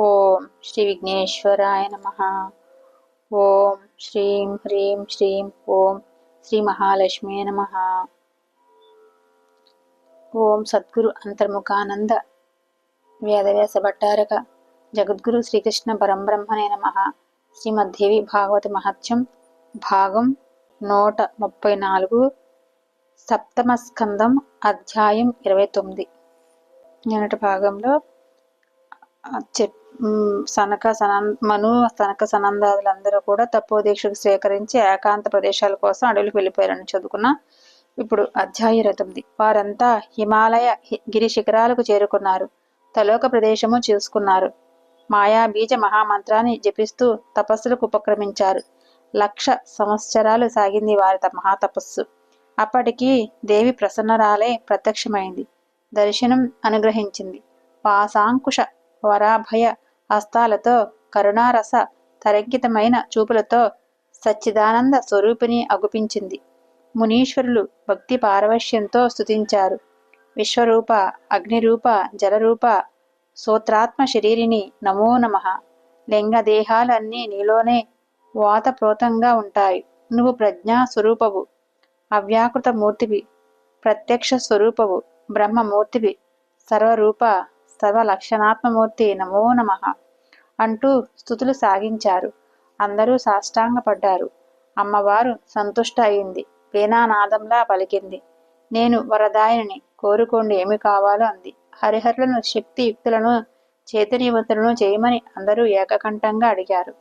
ఓం శ్రీ విఘ్నేశ్వరాయ నమ. ఓం శ్రీం హ్రీం శ్రీం ఓం శ్రీ మహాలక్ష్మీ నమ. ఓం సద్గురు అంతర్ముఖానంద వేదవ్యాస భట్టారక జగద్గురు శ్రీకృష్ణ పరంబ్రహ్మణే నమ. శ్రీమద్దేవి భాగవత మహత్యం భాగం నూట ముప్పై నాలుగు సప్తమ స్కందం అధ్యాయం ఇరవై తొమ్మిది. నిన్నటి భాగంలో చెప్ సనక సనం మను సనక సనందాదులందరూ కూడా తపోదీక్షకు స్వీకరించి ఏకాంత ప్రదేశాల కోసం అడవులకు వెళ్ళిపోయారని చదువుకున్న ఇప్పుడు అధ్యాయ రథంది. వారంతా హిమాలయ గిరి శిఖరాలకు చేరుకున్నారు. తలోక ప్రదేశము చూసుకున్నారు. మాయా బీజ మహామంత్రాన్ని జపిస్తూ తపస్సులకు ఉపక్రమించారు. లక్ష సంవత్సరాలు సాగింది వారి మహాతపస్సు. అప్పటికి దేవి ప్రసన్నరాలే ప్రత్యక్షమైంది. దర్శనం అనుగ్రహించింది. పాశాంకుశ వరాభయ హస్తాలతో కరుణారస తరంకితమైన చూపులతో సచ్చిదానంద స్వరూపిణి అగుపించింది. మునీశ్వరులు భక్తి పారవశ్యంతో స్థుతించారు విశ్వరూప అగ్నిరూప జలరూప సూత్రాత్మ శరీరిని నమో నమ. లింగదేహాలన్నీ నీలోనే వాతప్రోతంగా ఉంటాయి. నువ్వు ప్రజ్ఞా స్వరూపవు. అవ్యాకృత మూర్తివి. ప్రత్యక్ష స్వరూపవు. బ్రహ్మమూర్తివి. సర్వరూప సర్వలక్షణాత్మమూర్తి నమో నమ. అంటూ స్థుతులు సాగించారు. అందరూ సాష్టాంగపడ్డారు. అమ్మవారు సంతుష్ట అయింది. వీణానాదంలా పలికింది. నేను వరదాయని కోరుకోండి ఏమి కావాలో అంది. హరిహరులను శక్తియుక్తులను చైతన్యవంతులను చేయమని అందరూ ఏకకంఠంగా అడిగారు.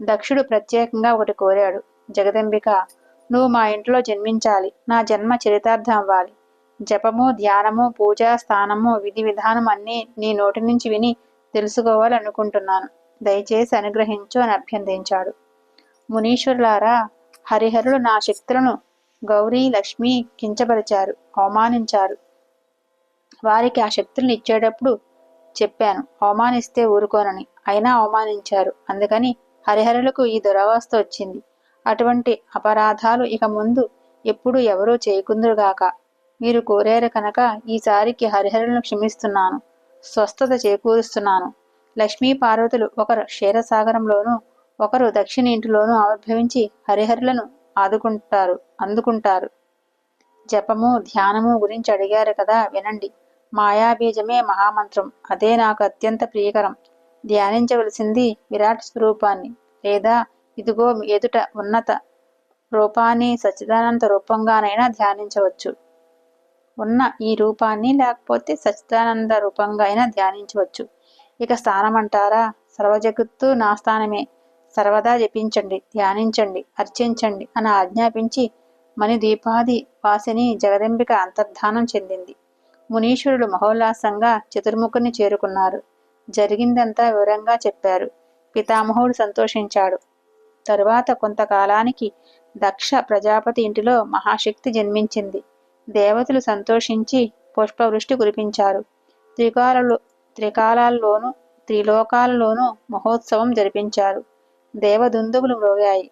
దక్షుడు ప్రత్యేకంగా ఒకటి కోరాడు. జగదంబిక నువ్వు మా ఇంట్లో జన్మించాలి. నా జన్మ చరితార్థం అవ్వాలి. జపము ధ్యానము పూజా స్థానము విధి విధానం అన్నీ నీ నోటి నుంచి విని తెలుసుకోవాలనుకుంటున్నాను. దయచేసి అనుగ్రహించు అని అభ్యర్థించాడు మునీశ్వరులారా హరిహరులు నా శక్తులను గౌరీ లక్ష్మి కించపరిచారు అవమానించారు. వారికి ఆ శక్తులను ఇచ్చేటప్పుడు చెప్పాను అవమానిస్తే ఊరుకోనని. అయినా అవమానించారు. అందుకని హరిహరులకు ఈ దురవస్థ వచ్చింది. అటువంటి అపరాధాలు ఇక ముందు ఎప్పుడు ఎవరూ చేయకుందురుగాక. మీరు కోరారు కనుక ఈసారికి హరిహరులను క్షమిస్తున్నాను. స్వస్థత చేకూరుస్తున్నాను. లక్ష్మీ పార్వతులు ఒకరు క్షీరసాగరంలోనూ ఒకరు దక్షిణ ఇంటిలోనూ ఆవిర్భవించి హరిహరులను ఆదుకుంటారు అందుకుంటారు. జపము ధ్యానము గురించి అడిగారు కదా వినండి. మాయాబీజమే మహామంత్రం. అదే నాకు అత్యంత ప్రియకరం. ధ్యానించవలసింది విరాట్ స్వరూపాన్ని. లేదా ఇదిగో ఎదుట ఉన్నత రూపాన్ని సచ్చిదానంత రూపంగానైనా ధ్యానించవచ్చు. ఉన్న ఈ రూపాన్ని లేకపోతే సచిదానంద రూపంగా అయినా ధ్యానించవచ్చు. ఇక స్థానం అంటారా సర్వజగత్తు నా స్థానమే. సర్వదా జపించండి ధ్యానించండి అర్చించండి అని ఆజ్ఞాపించి మణి దీపాది వాసిని జగదంబిక అంతర్ధానం చెందింది. మునీశ్వరుడు మహోల్లాసంగా చతుర్ముఖుని చేరుకున్నారు. జరిగిందంతా వివరంగా చెప్పారు. పితామహుడు సంతోషించాడు. తరువాత కొంతకాలానికి దక్ష ప్రజాపతి ఇంటిలో మహాశక్తి జన్మించింది. దేవతలు సంతోషించి పుష్పవృష్టి కురిపించారు. త్రికాలలో త్రికాలాల్లోనూ త్రిలోకాలలోనూ మహోత్సవం జరిపించారు. దేవదుందువులు మ్రోగాయి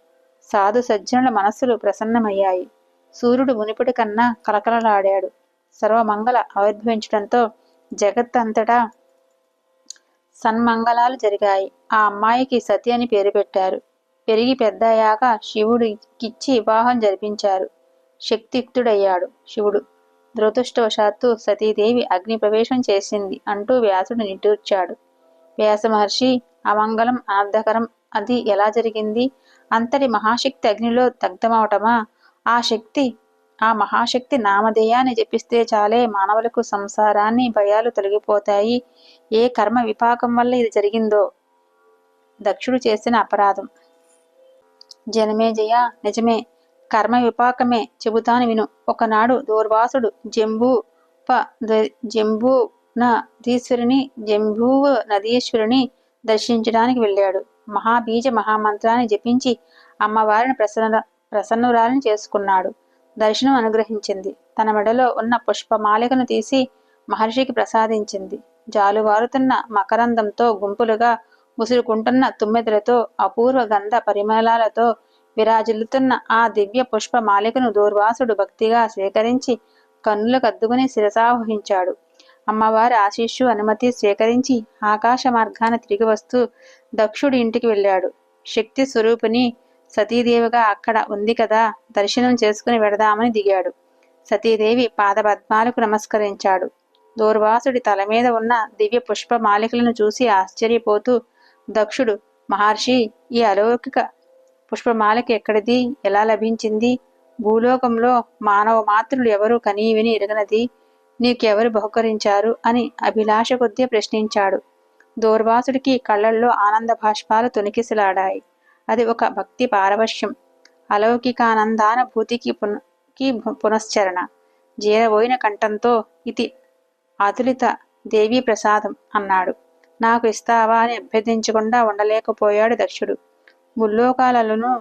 సాధు సజ్జనుల మనస్సులు ప్రసన్నమయ్యాయి. సూర్యుడు మునిపటి కన్నా కలకలలాడాడు సర్వమంగళ ఆవిర్భవించడంతో జగత్తంతటా సన్మంగళాలు జరిగాయి. ఆ అమ్మాయికి సతి అని పేరు పెట్టారు. పెరిగి పెద్దయ్యాక శివుడికిచ్చి వివాహం జరిపించారు. శక్తియుక్తుడయ్యాడు. శివుడు దురదృష్టవశాత్తు సతీదేవి అగ్ని ప్రవేశం చేసింది అంటూ వ్యాసుడు నిట్టూర్చాడు. వ్యాస మహర్షి అమంగళం అనర్థకరం అది ఎలా జరిగింది? అంతటి మహాశక్తి అగ్నిలో దగ్ధమవటమా? ఆ శక్తి ఆ మహాశక్తి నామధేయాన్ని జపిస్తే చాలే మానవులకు సంసారాన్ని భయాలు తొలగిపోతాయి. ఏ కర్మ విపాకం వల్ల ఇది జరిగిందో? దక్షుడు చేసిన అపరాధం. జనమేజయ నిజమే కర్మ విపాకమే చెబుతాను విను. ఒకనాడు దూర్వాసుడు జంబూ ప జంబూ నదీశ్వరుని నదీశ్వరుని దర్శించడానికి వెళ్ళాడు. మహాబీజ మహామంత్రాన్ని జపించి అమ్మవారిని ప్రసన్న ప్రసన్నురాలిని చేసుకున్నాడు. దర్శనం అనుగ్రహించింది. తన మెడలో ఉన్న పుష్పమాలికను తీసి మహర్షికి ప్రసాదించింది. జాలువారుతున్న మకరందంతో గుంపులుగా ముసురుకుంటున్న తుమ్మెదలతో అపూర్వ గంధ పరిమళాలతో విరాజిల్లుతున్న ఆ దివ్య పుష్పమాలికను దూర్వాసుడు భక్తిగా స్వీకరించి కన్నులకద్దుకుని శిరసావహించాడు అమ్మవారి ఆశీస్సు అనుమతి స్వీకరించి ఆకాశ మార్గాన తిరిగి వస్తూ దక్షుడి ఇంటికి వెళ్ళాడు. శక్తి స్వరూపిణి సతీదేవిగా అక్కడ ఉంది కదా దర్శనం చేసుకుని వెడదామని దిగాడు. సతీదేవి పాదపద్మాలకు నమస్కరించాడు. దూర్వాసుడి తల మీద ఉన్న దివ్య పుష్ప మాలికలను చూసి ఆశ్చర్యపోతూ దక్షుడు మహర్షి ఈ అలౌకిక పుష్పమాలిక ఎక్కడిది? ఎలా లభించింది? భూలోకంలో మానవ మాతృలు ఎవరు కనీవిని ఎరగనది? నీకెవరు బహుకరించారు? అని అభిలాష కొద్దీ ప్రశ్నించాడు. దూర్వాసుడికి కళ్ళల్లో ఆనంద భాష్పాలు తొనికిసలాడాయి. అది ఒక భక్తి పారవశ్యం. అలౌకికానందాన భూతికి పున పునశ్చరణ. జీరబోయిన కంఠంతో ఇది అతులిత దేవీ ప్రసాదం అన్నాడు. నాకు ఇస్తావా అని అభ్యర్థించకుండా ఉండలేకపోయాడు దక్షుడు. ముల్లోకాలలోనూ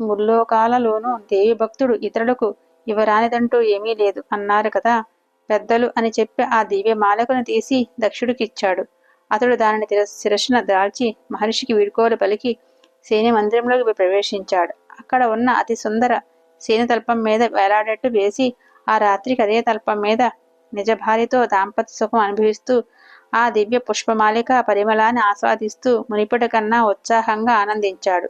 ముల్లోకాలలోనూ దేవి భక్తుడు ఇతరులకు ఇవ్వరానిదంటూ ఏమీ లేదు అన్నారు కదా. పెద్దలు అని చెప్పి ఆ దివ్య మాలకును తీసి దక్షుడికిచ్చాడు. అతడు దానిని శిరస్సున దాల్చి మహర్షికి వీడుకోలు పలికి సేని మందిరంలోకి ప్రవేశించాడు. అక్కడ ఉన్న అతి సుందర సేని తల్పం మీద వేలాడేట్టు వేసి ఆ రాత్రికి అదే తల్పం మీద నిజ భార్యతో దాంపత్య సుఖం అనుభవిస్తూ ఆ దివ్య పుష్పమాలిక పరిమళాన్ని ఆస్వాదిస్తూ మునిపటి కన్నా ఉత్సాహంగా ఆనందించాడు.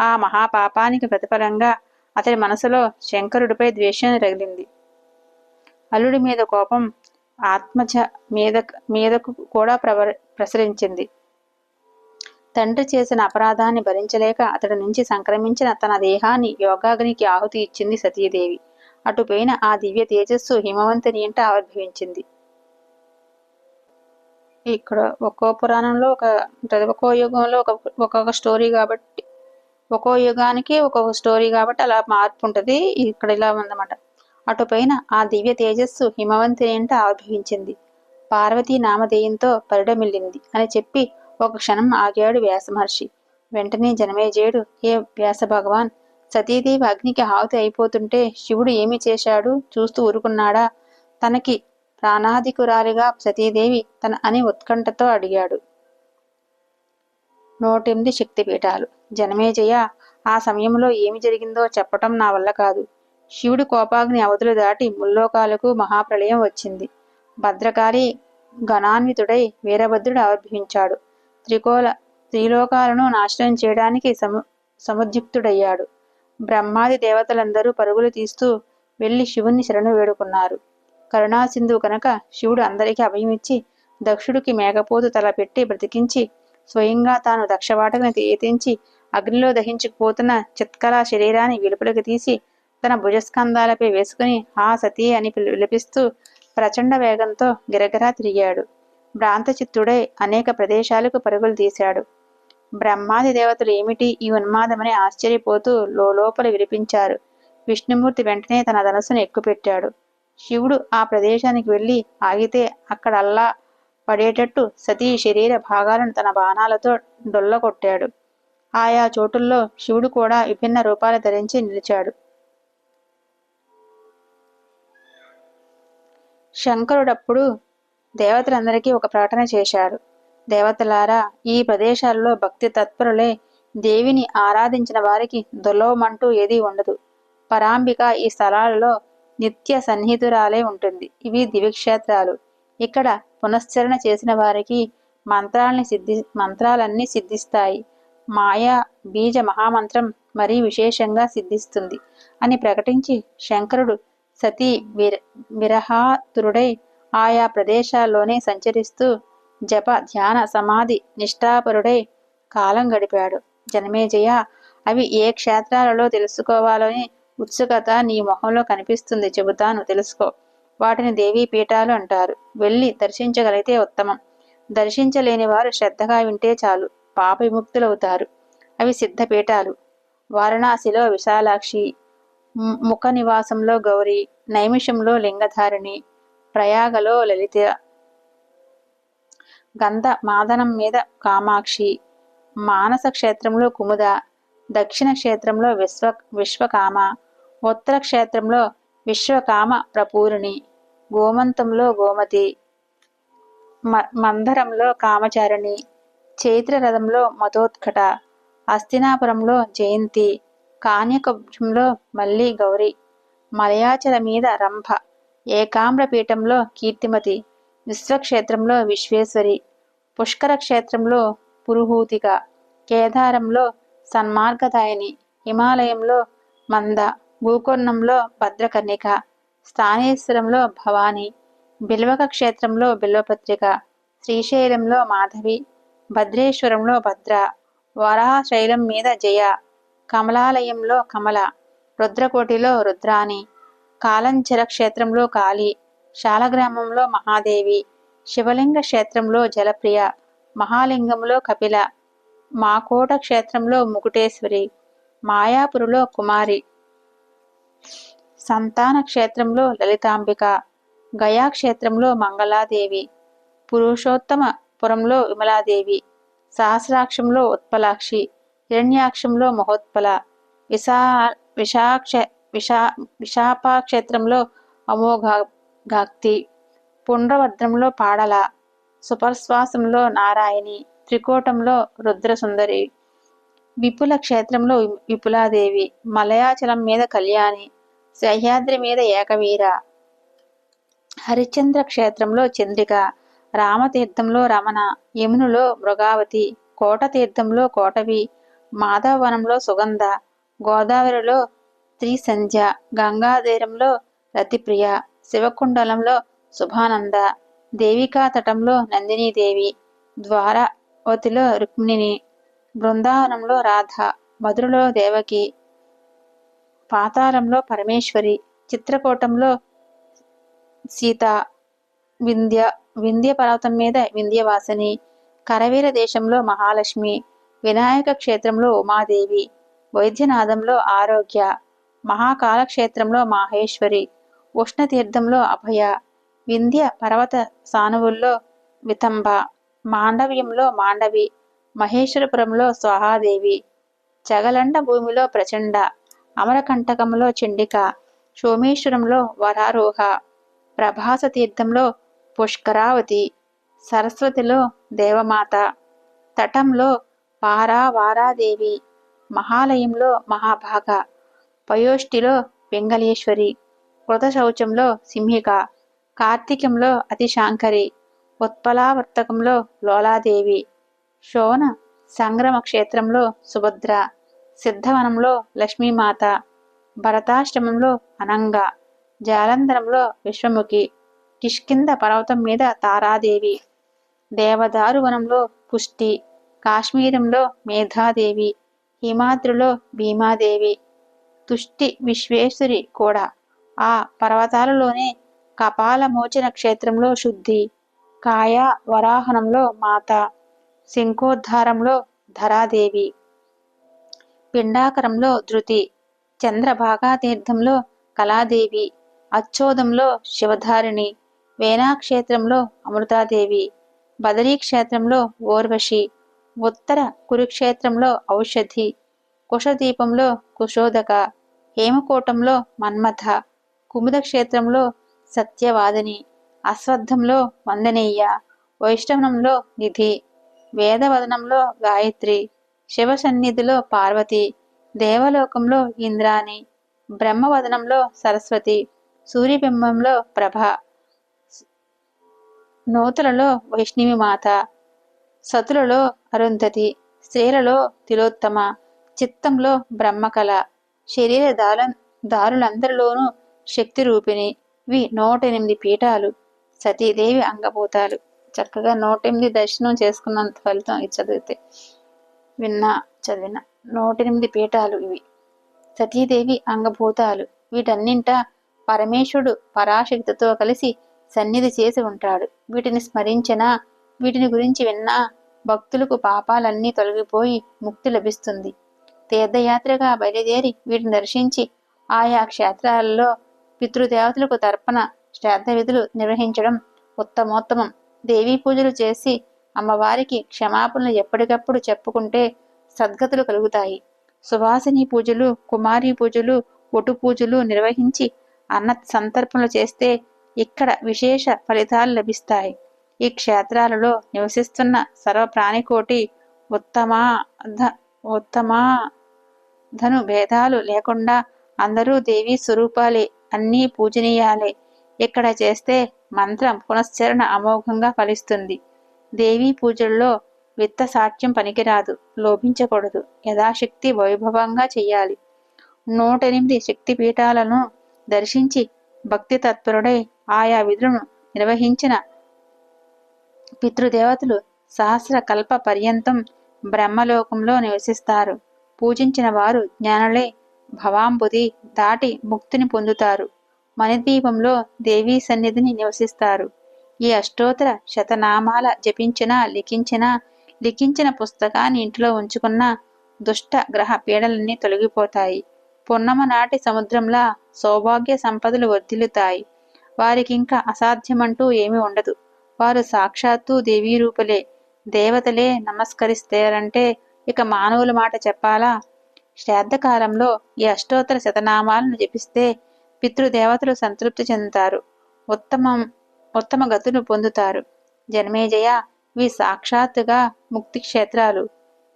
ఆ మహాపాపానికి ప్రతిఫలంగా అతని మనసులో శంకరుడిపై ద్వేషం రగిలింది. అల్లుడి మీద కోపం ఆత్మజ మీద మీదకు కూడా ప్రవ ప్రసరించింది. తండ్రి చేసిన అపరాధాన్ని భరించలేక అతడి నుంచి సంక్రమించిన తన దేహాన్ని యోగాగ్నికి ఆహుతి ఇచ్చింది సతీదేవి. అటుపైన ఆ దివ్య తేజస్సు హిమవంతుని ఇంట ఆవిర్భవించింది. ఇక్కడ ఒక్కో పురాణంలో ఒక ఉంటుంది. ఒక్కో యుగంలో ఒక ఒక్కొక్క స్టోరీ కాబట్టి ఒక్కో యుగానికి ఒక్కొక్క స్టోరీ కాబట్టి అలా మార్పు ఉంటుంది. ఇక్కడ ఇలా ఉందన్నమాట. అటుపైన ఆ దివ్య తేజస్సు హిమవంతుని ఇంట ఆవిర్భవించింది. పార్వతీ నామధేయంతో పరిడమిల్లింది అని చెప్పి ఒక క్షణం ఆగాడు వ్యాసమహర్షి. వెంటనే జనమేజయుడు ఏ వ్యాస భగవాన్ సతీదేవి అగ్నికి హావతి అయిపోతుంటే శివుడు ఏమి చేశాడు? చూస్తూ ఊరుకున్నాడా? తనకి ప్రాణాధికురాలిగా సతీదేవి తన అని ఉత్కంఠతో అడిగాడు. నూటెనిమిది శక్తిపీఠాలు. జనమేజయ ఆ సమయంలో ఏమి జరిగిందో చెప్పటం నా వల్ల కాదు. శివుడి కోపాగ్ని అవధులు దాటి ముల్లోకాలకు మహాప్రళయం వచ్చింది. భద్రకాళి గణాన్వితుడై వీరభద్రుడు ఆవిర్భవించాడు. త్రికోల త్రిలోకాలను నాశనం చేయడానికి సము సముద్యుక్తుడయ్యాడు. బ్రహ్మాది దేవతలందరూ పరుగులు తీస్తూ వెళ్ళి శివుణ్ణి శరణు వేడుకున్నారు. కరుణాసింధు కనుక శివుడు అందరికీ అభయమిచ్చి దక్షుడికి మేఘపోతు తల పెట్టి బ్రతికించి స్వయంగా తాను దక్షవాటకుని తీయతించి అగ్నిలో దహించుకుపోతున్న చిత్కల శరీరాన్ని వెలుపలికి తీసి తన భుజస్కంధాలపై వేసుకుని ఆ సతీ అని విలపిస్తూ ప్రచండ వేగంతో గిరగిరా తిరిగాడు. భ్రాంతచిత్తుడై అనేక ప్రదేశాలకు పరుగులు తీశాడు. బ్రహ్మాది దేవతలు ఏమిటి ఈ ఉన్మాదమని ఆశ్చర్యపోతూ లోపల వినిపించారు. విష్ణుమూర్తి వెంటనే తన ధనస్సును ఎక్కుపెట్టాడు. శివుడు ఆ ప్రదేశానికి వెళ్ళి ఆగితే అక్కడల్లా పడేటట్టు సతీ శరీర భాగాలను తన బాణాలతో డొల్లకొట్టాడు ఆయా చోటుల్లో శివుడు కూడా విభిన్న రూపాలు ధరించి నిలిచాడు. శంకరుడప్పుడు దేవతలందరికీ ఒక ప్రకటన చేశాడు. దేవతలారా ఈ ప్రదేశాల్లో భక్తి తత్పరులే దేవిని ఆరాధించిన వారికి దుర్లభమంటూ ఏదీ ఉండదు. పరాంబిక ఈ స్థలాలలో నిత్య సన్నిహితురాలే ఉంటుంది. ఇవి దివ్యక్షేత్రాలు. ఇక్కడ పునశ్చరణ చేసిన వారికి మంత్రాలని సిద్ధి మంత్రాలన్నీ సిద్ధిస్తాయి. మాయా బీజ మహామంత్రం మరీ విశేషంగా సిద్ధిస్తుంది అని ప్రకటించి శంకరుడు సతీ విర విరహాతురుడై ఆయా ప్రదేశాల్లోనే సంచరిస్తూ జప ధ్యాన సమాధి నిష్ఠాపరుడై కాలం గడిపాడు. జనమేజయ అవి ఏ క్షేత్రాలలో తెలుసుకోవాలని ఉత్సుకత నీ మొహంలో కనిపిస్తుంది చెబుతాను తెలుసుకో. వాటిని దేవీ పీఠాలు అంటారు. వెళ్ళి దర్శించగలిగితే ఉత్తమం. దర్శించలేని వారు శ్రద్ధగా వింటే చాలు. పాప విముక్తులవుతారు. అవి సిద్ధపీఠాలు వారణాసిలో విశాలాక్షి ముఖ నివాసంలో గౌరి నైమిషంలో లింగధారిణి ప్రయాగలో లలిత గంధ మాదనం మీద కామాక్షి మానస క్షేత్రంలో కుముద దక్షిణ క్షేత్రంలో విశ్వ విశ్వకామ ఉత్తర క్షేత్రంలో విశ్వకామ ప్రపూరిణి గోమంతంలో గోమతి మందరంలో కామచారిణి చైత్ర రథంలో మతోత్కట అస్తినాపురంలో జయంతి కాన్యకబ్జంలో మళ్ళీ గౌరి మలయాచల మీద రంభ ఏకామ్ర పీఠంలో కీర్తిమతి విశ్వక్షేత్రంలో విశ్వేశ్వరి పుష్కర క్షేత్రంలో పురుహూతిక కేదారంలో సన్మార్గదాయిని హిమాలయంలో మంద భూకొన్నంలో భద్రకర్ణిక స్థానేశ్వరంలో భవాని బిల్వక క్షేత్రంలో బిల్వపత్రిక శ్రీశైలంలో మాధవి భద్రేశ్వరంలో భద్ర వరాహశైలం మీద జయ కమలాలయంలో కమల రుద్రకోటిలో రుద్రాణి కాలంచర క్షేత్రంలో కాళి శాలగ్రామంలో మహాదేవి శివలింగ క్షేత్రంలో జలప్రియ మహాలింగంలో కపిల మాకోట క్షేత్రంలో ముకుటేశ్వరి మాయాపురులో కుమారి సంతాన క్షేత్రంలో లలితాంబిక గయా క్షేత్రంలో మంగళాదేవి పురుషోత్తమపురంలో విమలాదేవి సహస్రాక్షంలో ఉత్పలాక్షి హిరణ్యాక్షంలో మహోత్పల విశా విశాక్ష విశా విశాపాక్షేత్రంలో అమోఘాక్తి పుండ్రవద్రంలో పాడల సుపర్శ్వాసంలో నారాయణి త్రికోటంలో రుద్రసుందరి విపుల క్షేత్రంలో విపులాదేవి. మలయాచలం మీద కళ్యాణి. సహ్యాద్రి మీద ఏకవీర. హరిశ్చంద్ర క్షేత్రంలో చంద్రిక. రామతీర్థంలో రమణ. యమునులో మృగావతి. కోటతీర్థంలో కోటవి. మాధవవనంలో సుగంధ. గోదావరిలో త్రిసంధ్య. గంగాధీరంలో రతిప్రియ. శివకుండలంలో శుభానంద. దేవికా తటంలో నందినీదేవి. ద్వారావతిలో రుక్మిణిని. బృందావనంలో రాధ మధురలో దేవకి పాతాళంలో పరమేశ్వరి చిత్రకూటంలో సీత వింధ్య వింధ్య పర్వతం మీద వింధ్యవాసిని కరవీర దేశంలో మహాలక్ష్మి వినాయక క్షేత్రంలో ఉమాదేవి వైద్యనాథంలో ఆరోగ్య మహాకాలక్షేత్రంలో మాహేశ్వరి ఉష్ణతీర్థంలో అభయ వింధ్య పర్వత సానువుల్లో వితంబ మాండవ్యంలో మాండవి మహేశ్వరపురంలో స్వహాదేవి. జగలండ భూమిలో ప్రచండ అమరకంటకంలో చండిక సోమేశ్వరంలో వరారోహ ప్రభాస తీర్థంలో పుష్కరావతి సరస్వతిలో దేవమాత తటంలో పారావారాదేవి మహాలయంలో మహాభాగ పయోష్టిలో పింగళేశ్వరి కృత శౌచంలో సింహిక కార్తీకంలో అతిశాంకరి ఉత్పలావర్తకంలో లోలాదేవి. శోన సంగ్రమ క్షేత్రంలో సుభద్ర సిద్ధవనంలో లక్ష్మీమాత భరతాశ్రమంలో అనంగ జాలంధరంలో విశ్వముఖి కిష్కింద పర్వతం మీద తారాదేవి దేవదారు వనంలో పుష్టి కాశ్మీరంలో మేధాదేవి హిమాద్రిలో భీమాదేవి తుష్టి విశ్వేశ్వరి కూడా. ఆ పర్వతాలలోనే కపాలమోచన క్షేత్రంలో శుద్ధి కాయ వరాహనంలో మాత శంఖోద్ధారంలో ధరాదేవి. పిండాకరంలో ధృతి. చంద్రభాగా తీర్థంలో కళాదేవి. అచ్చోదంలో శివధారిణి. వేణాక్షేత్రంలో అమృతాదేవి. బదరీ క్షేత్రంలో ఓర్వశి. ఉత్తర కురుక్షేత్రంలో ఔషధి. కుషదీపంలో కుశోదక. హేమకోటంలో మన్మథ. కుముద క్షేత్రంలో సత్యవాదిని. అశ్వత్థంలో వందనేయ. వైష్ణవంలో నిధి. వేదవదనంలో గాయత్రి శివ సన్నిధిలో పార్వతి దేవలోకంలో ఇంద్రాణి బ్రహ్మవదనంలో సరస్వతి సూర్యబింబంలో ప్రభ నూతులలో వైష్ణవి మాత సతులలో అరుంధతి స్త్రీలలో తిలోత్తమ చిత్తంలో బ్రహ్మకళ శరీర దాల దారులందరిలోనూ శక్తి రూపిణి వి నూట ఎనిమిది పీఠాలు సతీదేవి అంగభూతాలు. చక్కగా నూట ఎనిమిది దర్శనం చేసుకున్నంత ఫలితం ఇది చదివితే. విన్నా చదివిన. నూట ఎనిమిది పీఠాలు ఇవి. సతీదేవి అంగభూతాలు. వీటన్నింట పరమేశ్వరుడు పరాశక్తితో కలిసి సన్నిధి చేసి ఉంటాడు. వీటిని స్మరించినా వీటిని గురించి విన్నా భక్తులకు పాపాలన్నీ తొలగిపోయి ముక్తి లభిస్తుంది. తీర్థయాత్రగా బయలుదేరి వీటిని దర్శించి ఆయా క్షేత్రాలలో పితృదేవతలకు తర్పణ శ్రాద్ధ విధులు నిర్వహించడం ఉత్తమోత్తమం. దేవీ పూజలు చేసి అమ్మవారికి క్షమాపణలు ఎప్పటికప్పుడు చెప్పుకుంటే సద్గతులు కలుగుతాయి. సువాసిని పూజలు కుమారి పూజలు ఒటు పూజలు నిర్వహించి అన్న సంతర్పణలు చేస్తే ఇక్కడ విశేష ఫలితాలు లభిస్తాయి. ఈ క్షేత్రాలలో నివసిస్తున్న సర్వ ప్రాణికోటి ఉత్తమా ఉత్తమా ధను భేదాలు లేకుండా అందరూ దేవీ స్వరూపాలే అన్నీ పూజనీయాలే. ఇక్కడ చేస్తే మంత్రం పునశ్చరణ అమోఘంగా ఫలిస్తుంది. దేవీ పూజల్లో విత్త సాక్ష్యం పనికిరాదు లోభించకూడదు యథాశక్తి వైభవంగా చెయ్యాలి. నూటెనిమిది శక్తిపీఠాలను దర్శించి భక్తి తత్పరుడై ఆయా విధులను నిర్వహించిన పితృదేవతలు సహస్ర కల్ప పర్యంతం బ్రహ్మలోకంలో నివసిస్తారు. పూజించిన వారు జ్ఞానులే భవాంబుది దాటి ముక్తిని పొందుతారు. మణిద్వీపంలో దేవీ సన్నిధిని నివసిస్తారు. ఈ అష్టోత్తర శతనామాల జపించినా లిఖించిన లిఖించిన పుస్తకాన్ని ఇంట్లో ఉంచుకున్న దుష్ట గ్రహ పీడలన్నీ తొలగిపోతాయి. పున్నమ నాటి సముద్రంలా సౌభాగ్య సంపదలు వర్ధిల్లుతాయి. వారికింకా అసాధ్యమంటూ ఏమీ ఉండదు. వారు సాక్షాత్తు దేవీ రూపులే దేవతలే నమస్కరిస్తారంటే ఇక మానవుల మాట చెప్పాలా? శ్రాద్ధకాలంలో ఈ అష్టోత్తర శతనామాలను జపిస్తే పితృదేవతలు సంతృప్తి చెందుతారు. ఉత్తమం ఉత్తమ గతులు పొందుతారు. జన్మేజయ ఇవి సాక్షాత్తుగా ముక్తి క్షేత్రాలు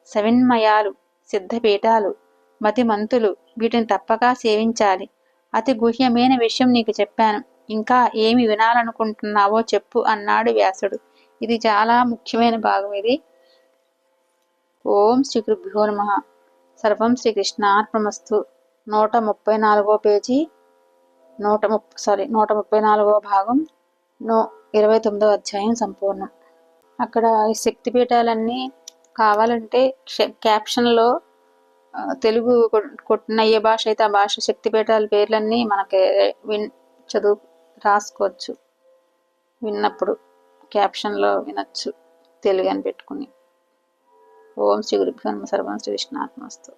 సవిన్మయాలు సిద్ధపీఠాలు మతిమంతులు. వీటిని తప్పక సేవించాలి. అతి గుహ్యమైన విషయం నీకు చెప్పాను. ఇంకా ఏమి వినాలనుకుంటున్నావో చెప్పు అన్నాడు వ్యాసుడు. ఇది చాలా ముఖ్యమైన భాగం ఇది. ఓం శ్రీ గురుభ్యో నమ. సర్వం శ్రీకృష్ణార్పణమస్తు నూట ముప్పై నాలుగో పేజీ నూట ముప్పై సారీ నూట ముప్పై నాలుగో భాగం నో ఇరవై తొమ్మిదో అధ్యాయం సంపూర్ణం. అక్కడ ఈ శక్తిపీఠాలన్నీ కావాలంటే క్యాప్షన్లో తెలుగు కొట్టిన ఏ భాష అయితే ఆ భాష శక్తిపీఠాల పేర్లన్నీ మనకి విన్ చదువు రాసుకోవచ్చు. విన్నప్పుడు క్యాప్షన్లో వినొచ్చు తెలుగు అని పెట్టుకుని. ఓం శ్రీ గురుభ్యో సర్వం శ్రీ విష్ణాత్మస్తు